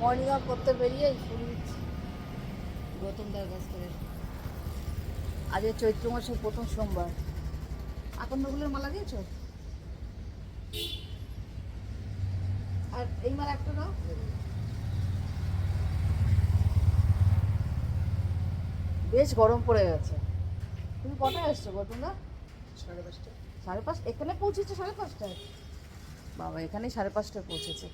Morning walk করতে বেরিয়ে ফুল গৌতমদার কাছ থেকে আজকে চৈত্র মাসের প্রথম সোমবার আকন্দ ফুলের মালা দিয়েছ আর এই মালা একটা দাও বেশ গরম পড়ে গেছে। তুমি কটায় এসছো গৌতমদা সাড়ে পাঁচটা সাড়ে পাঁচ এখানে পৌঁছেছে সাড়ে পাঁচটায়? বাবা এখানে সাড়ে পাঁচটায় পৌঁছেছে।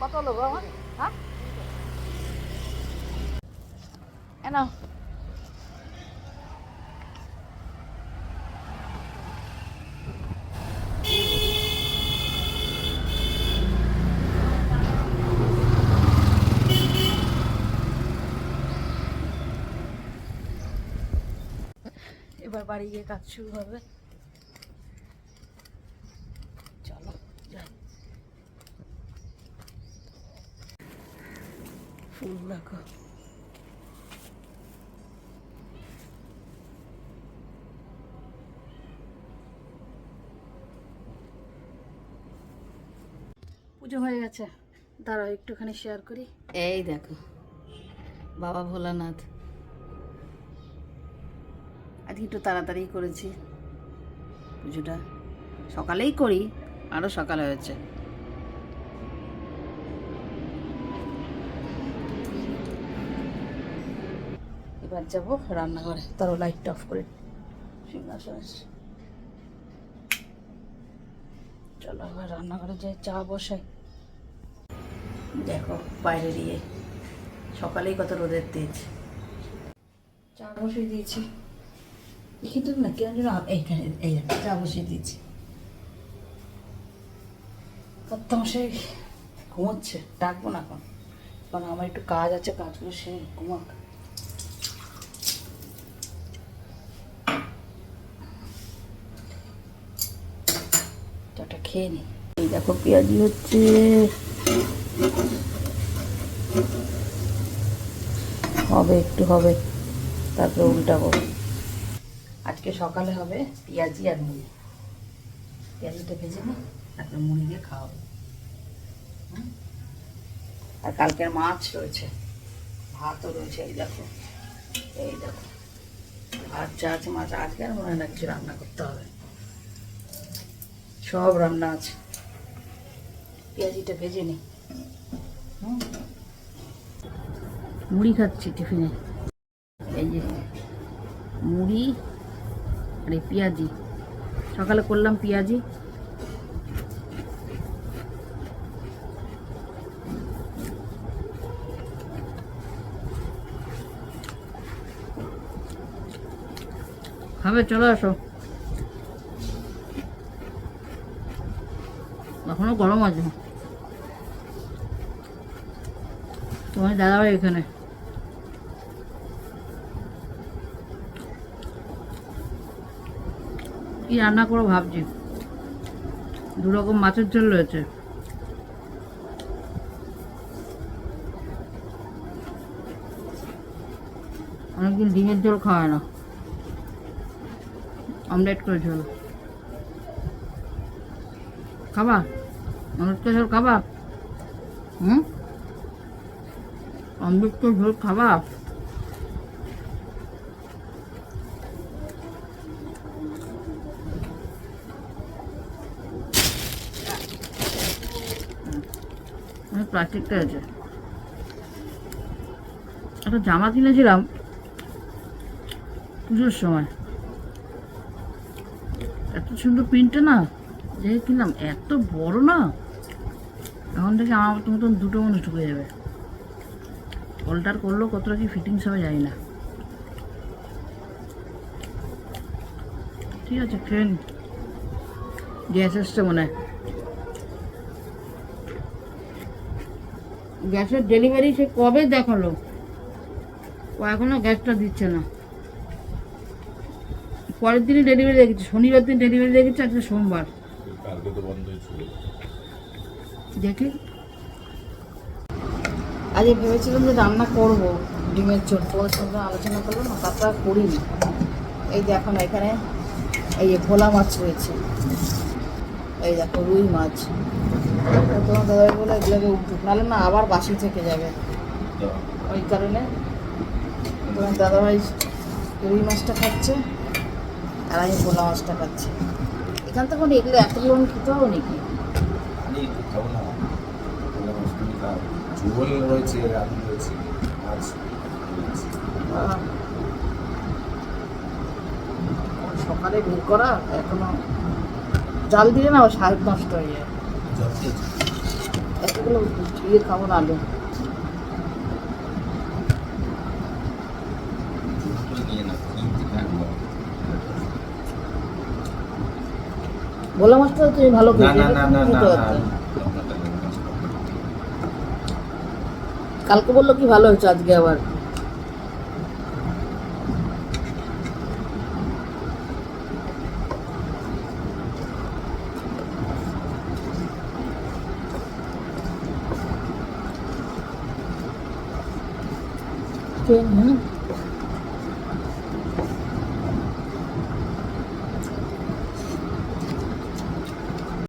কত লোক আমার? হ্যাঁ? এ এবার বাড়ি গিয়ে কাজ শুরু হবে। চলো ফুল পুজো হয়ে গেছে। দাঁড়াও, একটুখানি শেয়ার করি। এই দেখো, বাবা ভোলানাথ। আজকে একটু তাড়াতাড়ি করেছি। পুজোটা সকালেই করি আরও সকাল হয়েছে। এবার যাব রান্নাঘরে। তারও লাইটটা অফ করে সিংহাসন। চলো এবার রান্নাঘরে যাই চা বসাই। দেখো বাইরে দিয়ে সকালেই কত রোদের তেজ। চা বসিয়ে দিয়েছি। এখানটা না কেন যেন এইখানে এই চা বসিয়ে দিয়েছি কত্তামশাই ঘুমোচ্ছে ডাকবো না এখন কারণ আমার একটু কাজ আছে কাজগুলো সে ঘুমাক চাটা খেয়ে নি এই দেখো পেঁয়াজি হচ্ছে হবে, একটু হবে। তারপরে উল্টাবো। আজকে সকালে হবে পেঁয়াজি আর মুড়ি। পেঁয়াজিটা ভেজে নি, তারপরে মুড়ি দিয়ে খাওয়াবো। হুম? আর কালকের মাছ রয়েছে, ভাতও রয়েছে, এই দেখো এই দেখো। ভাত চা আছে মাছ, আজকে আর মনে হয় না কিছু রান্না করতে হবে। সব রান্না আছে। পেঁয়াজিটা ভেজে নি? মুড়ি খাচ্ছি টিফিনে। এই যে, মুড়ি আর এই পেঁয়াজি। সকালে করলাম পেঁয়াজি। খাবে, চলে আসো। এখনও গরম আছে। তোমার দাদাভাই এখানে। কি রান্না করো ভাবছি। দু রকম মাছের ঝোল রয়েছে। অনেকদিন ডিমের ঝোল খাওয়ায় না। অমলেট করে ঝোল। খাবা? অমলেট করে ঝোল খাবা? হুম? অমলেট করে ঝোল খাবা? প্লাস্টিকটা আছে। একটা জামা কিনেছিলাম পুজোর সময়। এত সুন্দর প্রিন্টটা না, যে কিনলাম, এত বড় না। এখন থেকে আমার মতো মতন দুটো মানুষ ঢুকে যাবে। অল্টার করলেও কতটা কি ফিটিংস হবে জানি না। ঠিক আছে নি গ্যাস এসছে মনে হয়। গ্যাসের ডেলিভারি সে কবে দেখাল? ও এখনও গ্যাসটা দিচ্ছে না। পরের দিনই ডেলিভারি দেখেছি শনিবার দিন ডেলিভারি দেখেছি আজকে সোমবার। দেখি। আজকে ভেবেছিলাম যে রান্না করব ডিমের ঝোল। তোমার সঙ্গে আলোচনা করব না তারপর করিনি। এই দেখো না এখানে এই যে ভোলা মাছ রয়েছে। এই দেখো রুই মাছ। তোমার দাদাই বলে এগুলোকে উঠুক নাহলে না আবার বাসি থেকে যাবে ওই কারণে তোমার দাদাভাই রুই মাছটা খাচ্ছে আর আমি ভোলা মাছটা খাচ্ছি এখান থেকে এগুলো এতগুলো আমি খেতে পাবো নাকি। ঝোল রয়েছে আলু রয়েছে সকালে বের করা এখনও জাল দিলে না স্বাদ নষ্ট হয়ে যায় এতগুলো। ভোলা মাছটা তুমি ভালো খাব। কালকে বলল কি ভালো হয়েছে আজকে আবার ট্রেন হ্যাঁ